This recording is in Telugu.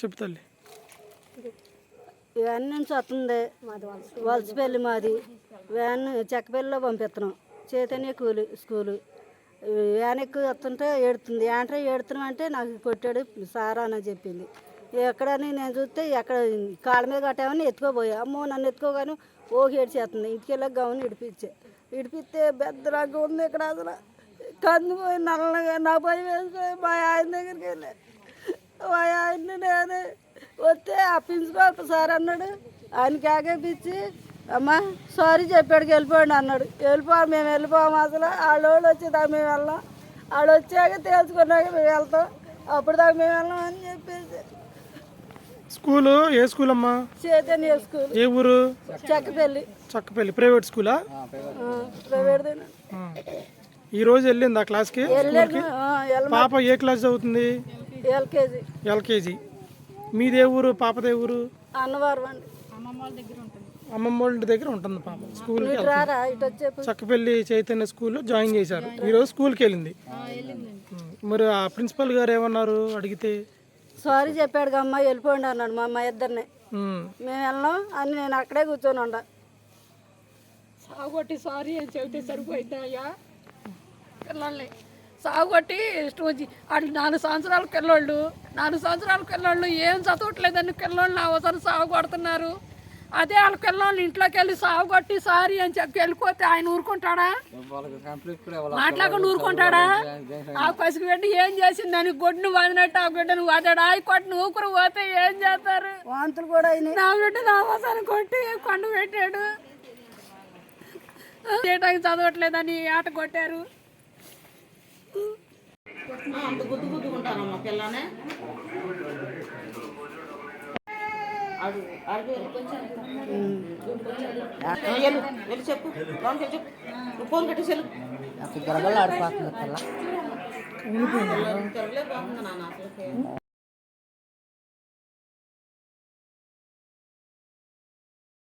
చెప్పు తల్లి. వ్యాన్ నుంచి వస్తుంది. వలసపల్లి మాది. వ్యాన్ చెక్కపల్లిలో పంపిస్తున్నాం. చైతన్య కూలి స్కూలు. వ్యాన్ ఎక్కువ వస్తుంటే ఏడుతుంది. ఏంటో ఏడుతున్నాం అంటే నాకు కొట్టాడు సారా అని చెప్పింది. ఎక్కడని నేను చూస్తే ఎక్కడ కాళ్ళ మీద కట్టామని ఎత్తుకోబోయా. అమ్మో నన్ను ఎత్తుకోగాను ఓకి ఏడ్చేస్తుంది. ఇంటికి వెళ్ళక గౌన్ ఇడిపించే. ఇడిపిస్తే బెద్దరాగా ఉంది ఇక్కడ అసలు. కందిపోయి నల్లగా నా పోయి వేసుకొని మా ఆయన దగ్గరికి వెళ్ళి. మా ఆయన్ని ఆ ప్రిన్సిపాల్ సార్ అన్నాడు. ఆయన కేకేపించి అమ్మా సారీ చెప్పాడు వెళ్ళిపోండి అన్నాడు. వెళ్ళిపో మేము వెళ్ళిపోము అసలు. వాళ్ళు వచ్చేదాకా మేము వెళ్ళాం. వాళ్ళు వచ్చాక తెలుసుకున్నాక మేము వెళ్తాం. అప్పుడు దాకా మేము వెళ్ళాం అని చెప్పేసి. స్కూలు ఏ స్కూల్ అమ్మా? చైతన్య స్కూల్. ఏ ఊరు? చెక్కపల్లి. చక్కపల్లి. ప్రైవేట్ స్కూలా? ప్రైవేట్. ఈ రోజు వెళ్ళింది ఆ క్లాస్కి పాప ఏ క్లాస్ చదువుతుంది? ఎల్కేజీ. ఎల్కేజీ. మీదే ఊరు పాపదే ఊరు? అన్నవరం అండి. అమ్మమ్మ వాళ్ళ ఇంటి దగ్గర ఉంటుంది పాప. వచ్చే చక్కపల్లి చైతన్య స్కూల్లో జాయిన్ చేశారు. ఈరోజు స్కూల్కి వెళ్ళింది. మరి ఆ ప్రిన్సిపల్ గారు ఏమన్నారు? అడిగితే? సారీ చెప్పాడు అమ్మ వెళ్ళిపోండి అన్నాడు మా అమ్మ ఇద్దరిని. మేము వెళ్ళాం అని నేను అక్కడే కూర్చొని ఉండ. సాగుకొట్టి సారీ అని చెబితే సరిపోయింది అయ్యా? పిల్లల్ని. సాగుకొట్టి వాళ్ళు నాలుగు సంవత్సరాల పిల్లోళ్ళు నాలుగు సంవత్సరాల పిల్లోళ్ళు ఏం చదవట్లేదని పిల్లోళ్ళని అవసరం సాగు కొడుతున్నారు అదే వాళ్ళ పిల్లోళ్ళు ఇంట్లోకి వెళ్ళి సాగు కొట్టి సారీ అని చెప్పి వెళ్ళిపోతే ఆయన ఊరుకుంటాడా? మాట్లాడకుండా ఊరుకుంటాడా? ఆ పసికి పెట్టి ఏం చేసిందని గొడ్డును వాదినట్టు ఆ బిడ్డను వాదాడు. ఆ కొట్టిన ఊపిరి పోతే ఏం చేస్తారు? వాంతులు కూడా నా బిడ్డ నా అవసరం కొట్టి కొండ పెట్టాడు. చదవట్లేదని ఆట కొట్టారు. అంత గుద్దు గుద్దుకుంటానమ్మా పిల్లనే వెళ్ళు చెప్పు లోనికి చెప్పు నువ్వు ఫోన్ కట్టి సెల్లు. గడగలు ఆడిపోతుంది పిల్ల తిరగలేకపోతుంది నాన్న అసలు